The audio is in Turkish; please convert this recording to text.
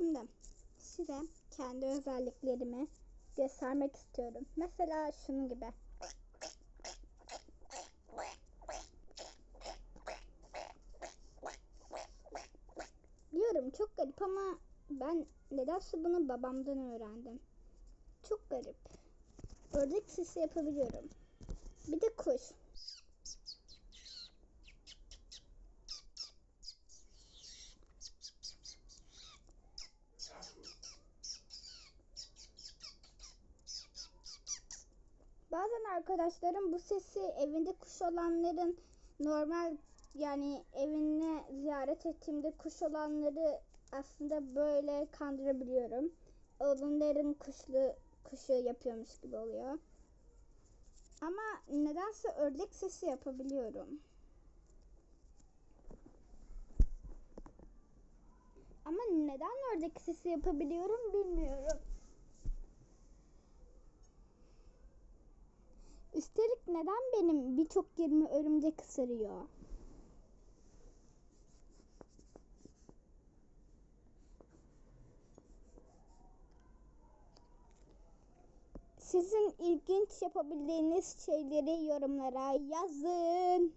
Şimdi size kendi özelliklerimi göstermek istiyorum. Mesela şunun gibi. Diyorum çok garip ama ben nedense bunu babamdan öğrendim. Çok garip. Ördek sesi yapabiliyorum. Bir de kuş. Bazen arkadaşlarım bu sesi evinde kuş olanların normal yani evine ziyaret ettiğimde kuş olanları aslında böyle kandırabiliyorum. Onların kuşlu kuşu yapıyormuş gibi oluyor. Ama nedense ördek sesi yapabiliyorum. Ama neden ördek sesi yapabiliyorum bilmiyorum. Üstelik neden benim birçok yerimi örümcek ısırıyor? Sizin ilginç yapabildiğiniz şeyleri yorumlara yazın.